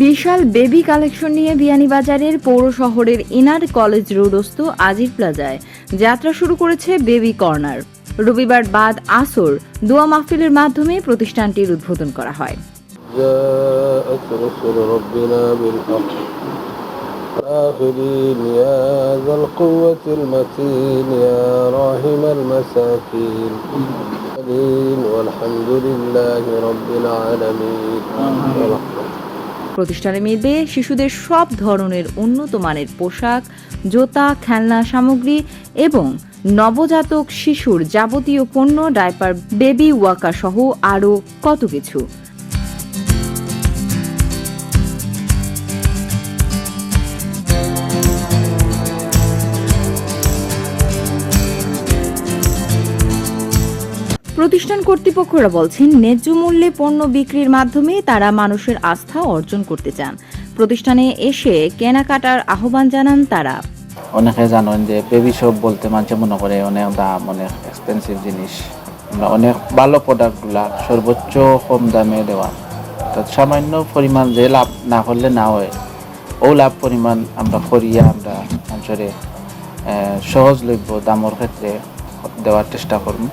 বিশাল baby collection নিয়ে বিয়ানীবাজারের পৌর শহরের ইনার কলেজ রোডস্থ আজির প্লাজায় যাত্রা শুরু করেছে বেবি কর্নার রবিবার বাদ আসর দোয়া মাহফিলের মাধ্যমে প্রতিষ্ঠানটির উদ্বোধন করা হয় جاءت رسل ربنا بالحق آخذين يا ذا القوة المتين يا راحم المساكين آمين والحمد لله رب العالمين প্রতিষ্ঠানে মেয়েদের শিশুদের সব ধরনের উন্নত মানের পোশাক, জোতা, খেলনা, সামগ্রী এবং নবজাতক শিশুর যাবতীয় পণ্য, ডাইপার, বেবি ওয়াকা সহ আরও কত কিছু। প্রতিষ্ঠান কর্তৃপক্ষরা বলছেন, ন্যায্য মূল্যে পণ্য বিক্রির মাধ্যমে তারা মানুষের আস্থা অর্জন করতে চান। প্রতিষ্ঠানে এসে কেনাকাটার আহ্বান জানান তারা। অনেকে জানেন যে বেবি শপ বলতে মানুষ মনে করে অনেক দাম, অনেক এক্সপেন্সিভ জিনিস। অনেক ভালো প্রোডাক্টগুলা সর্বোচ্চ কম দামে দেওয়া। তো সামান্য পরিমাণ যে লাভ না করলে না হয়, ও লাভ পরিমাণ আমরা করিয়া আমরা মানুষের সহজলভ্য দামর ক্ষেত্রে দেওয়ার চেষ্টা করব।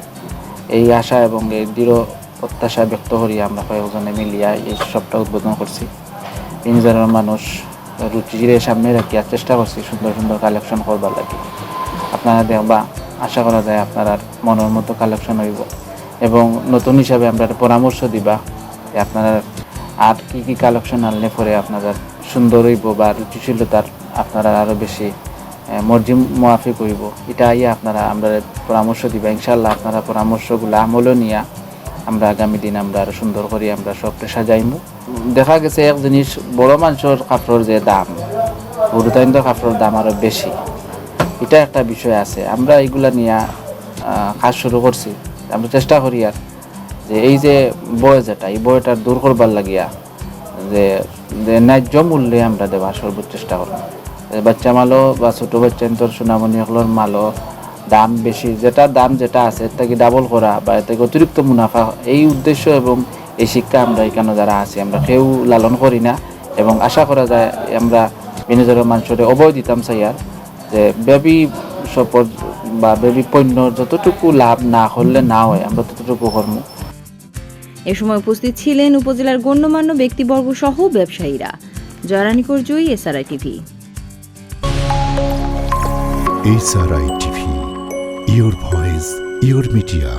এই আশা এবং এই দৃঢ় প্রত্যাশা ব্যক্ত করি আমরা কয়েকজনে মিলিয়া এই সবটা উদ্বোধন করছি। তিনজনের মানুষ রুচিরে সামনে রাখিয়া চেষ্টা করছি সুন্দর সুন্দর কালেকশন করবার লাগে। আপনারা দেখবা, আশা করা যায় আপনার মনের মতো কালেকশন হইব। এবং নতুন হিসাবে আমরা পরামর্শ দিবা যে আপনারা আর কি কি কালেকশন আনলে পরে আপনারা সুন্দর হইব বা রুচিশীলতার আপনারা আরও বেশি মর্জি মোয়াফিক এটা আইয়া আপনারা, আমরা পরামর্শ দিবা। ইনশাল্লাহ আপনারা পরামর্শগুলো আমলও নিয়া আমরা আগামী দিন আমরা আরও সুন্দর করি আমরা সব সবটা সাজাইমু। দেখা গেছে এক জিনিস, বড় মানুষের কাপড়ের যে দাম গুরুতাইন্দ্র কাপড়ের দাম আরও বেশি। এটা একটা বিষয় আছে। আমরা এইগুলা নিয়ে কাজ শুরু করছি। আমরা চেষ্টা করি আর যে এই যে বয় যেটা এই বয়টা দূর করবার লাগিয়া যে ন্যায্য মূল্যে আমরা দেওয়ার সর্বোচ্চ চেষ্টা করব। বাচ্চা মালও বা ছোট বাচ্চা তোর সোনামণি এগুলোর মালও দাম বেশি, যেটা দাম যেটা আছে, এর থেকে ডাবল করা বা এর থেকে অতিরিক্ত মুনাফা, এই উদ্দেশ্য এবং এই শিক্ষা আমরা এখানে যারা আছি, আমরা কেউ লালন করি না এবং আশা করা যায় আমরা বিনোদনের মানুষের অবয় দিতাম চাইয়ার যে বেবি সপর বা বেবি পণ্য যতটুকু লাভ না হলে না হয়, আমরা ততটুকু কর্ম এ সময় উপস্থিত ছিলেন উপজেলার গণ্যমান্য ব্যক্তিবর্গ সহ ব্যবসায়ীরা। জয়রানী করজয়ী SRI TV. SRI TV your voice your media